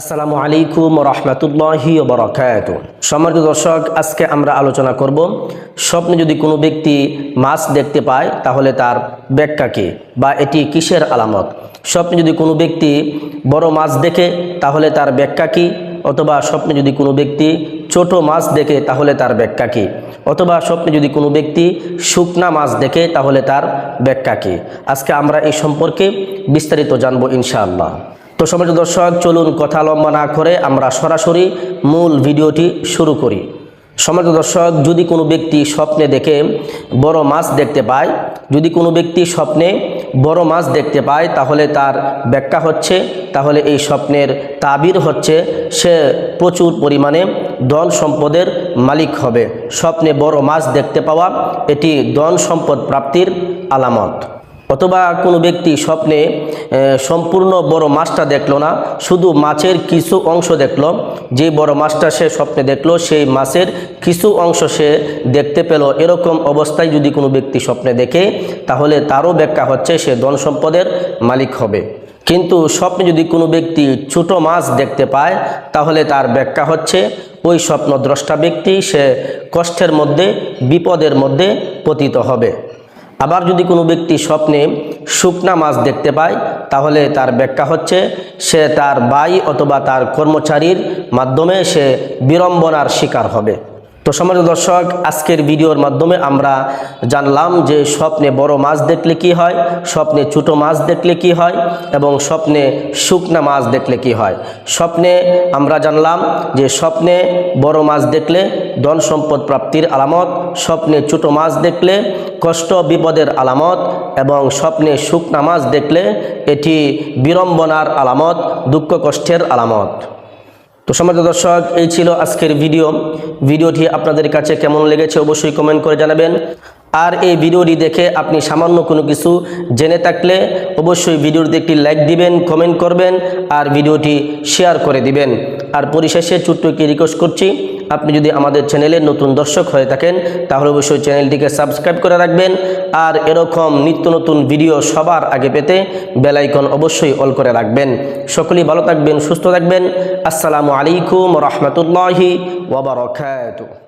আসসালামু আলাইকুম রহমতুল্লাহি বরকাত সম্মানিত দর্শক, আজকে আমরা আলোচনা করব স্বপ্নে যদি কোনো ব্যক্তি মাছ দেখতে পায়, তাহলে তার ব্যাখ্যা কী বা এটি কিসের আলামত? স্বপ্নে যদি কোনো ব্যক্তি বড় মাছ দেখে, তাহলে তার ব্যাখ্যা কী? অথবা স্বপ্নে যদি কোনো ব্যক্তি ছোট মাছ দেখে, তাহলে তার ব্যাখ্যা কী? অথবা স্বপ্নে যদি কোনো ব্যক্তি শুকনা মাছ দেখে, তাহলে তার ব্যাখ্যা কী? আজকে আমরা এই সম্পর্কে বিস্তারিত জানব ইনশাআল্লাহ। তো সমাজ দর্শক, চলুন কথা লম্বা না করে আমরা সরাসরি মূল ভিডিওটি শুরু করি। সমাজ দর্শক, যদি কোনো ব্যক্তি স্বপ্নে দেখে বড় মাছ দেখতে পায়, যদি কোনো ব্যক্তি স্বপ্নে বড় মাছ দেখতে পায়, তাহলে তার ব্যাখ্যা হচ্ছে, তাহলে এই স্বপ্নের তাবির হচ্ছে, সে প্রচুর পরিমাণে ধন সম্পদের মালিক হবে। স্বপ্নে বড় মাছ দেখতে পাওয়া, এটি ধন সম্পদ প্রাপ্তির আলামত। অথবা কোনো ব্যক্তি স্বপ্নে সম্পূর্ণ বড় মাছটা দেখল না, শুধু মাছের কিছু অংশ দেখল, যে বড় মাছটা সে স্বপ্নে দেখল, সেই মাছের কিছু অংশ সে দেখতে পেল। এরকম অবস্থায় যদি কোনো ব্যক্তি স্বপ্নে দেখে, তাহলে তারও ব্যাখ্যা হচ্ছে সে ধন সম্পদের মালিক হবে। কিন্তু স্বপ্নে যদি কোনো ব্যক্তি ছোট মাছ দেখতে পায়, তাহলে তার ব্যাখ্যা হচ্ছে, ওই স্বপ্ন দ্রষ্টা ব্যক্তি সে কষ্টের মধ্যে, বিপদের মধ্যে পতিত হবে। আবার যদি কোনো ব্যক্তি স্বপ্নে শুকনা মাছ দেখতে পায়, তাহলে তার ব্যাখ্যা হচ্ছে, সে তার বাই অথবা তার কর্মচারীর মাধ্যমে সে বিড়ম্বনার শিকার হবে। তো সমাজ দর্শক, আজকের ভিডিওর মাধ্যমে আমরা জানলাম যে স্বপ্নে বড় মাছ দেখলে কি হয়, স্বপ্নে ছোটো মাছ দেখলে কি হয় এবং স্বপ্নে শুকনা মাছ দেখলে কি হয়। স্বপ্নে আমরা জানলাম যে স্বপ্নে বড় মাছ দেখলে ধন সম্পদ প্রাপ্তির আলামত, স্বপ্নে ছোটো মাছ দেখলে কষ্ট বিপদের আলামত এবং স্বপ্নে শুকনা মাছ দেখলে এটি বিড়ম্বনার আলামত, দুঃখ কষ্টের আলামত। তো সমাজ দর্শক, এই ছিল আজকের ভিডিও। ভিডিওটি আপনাদের কাছে কেমন লেগেছে অবশ্যই কমেন্ট করে জানাবেন। আর এই ভিডিওটি দেখে আপনি সামান্য কোনো কিছু জেনে থাকলে অবশ্যই ভিডিওটিতে একটি লাইক দিবেন কমেন্ট করবেন, আর ভিডিওটি শেয়ার করে দিবেন। আর পরিশেষে ছোট্ট একটি রিকোয়েস্ট করছি আপনি যদি আমাদের চ্যানেলের নতুন দর্শক হয়ে থাকেন, তাহলে অবশ্যই চ্যানেলটিকে সাবস্ক্রাইব করে রাখবেন। আর এরকম নিত্য নতুন ভিডিও সবার আগে পেতে বেলাইকন অবশ্যই অল করে রাখবেন। সকলেই ভালো থাকবেন, সুস্থ থাকবেন। আসসালামু আলাইকুম রহমতুল্লাহি ওবরাকাতুহু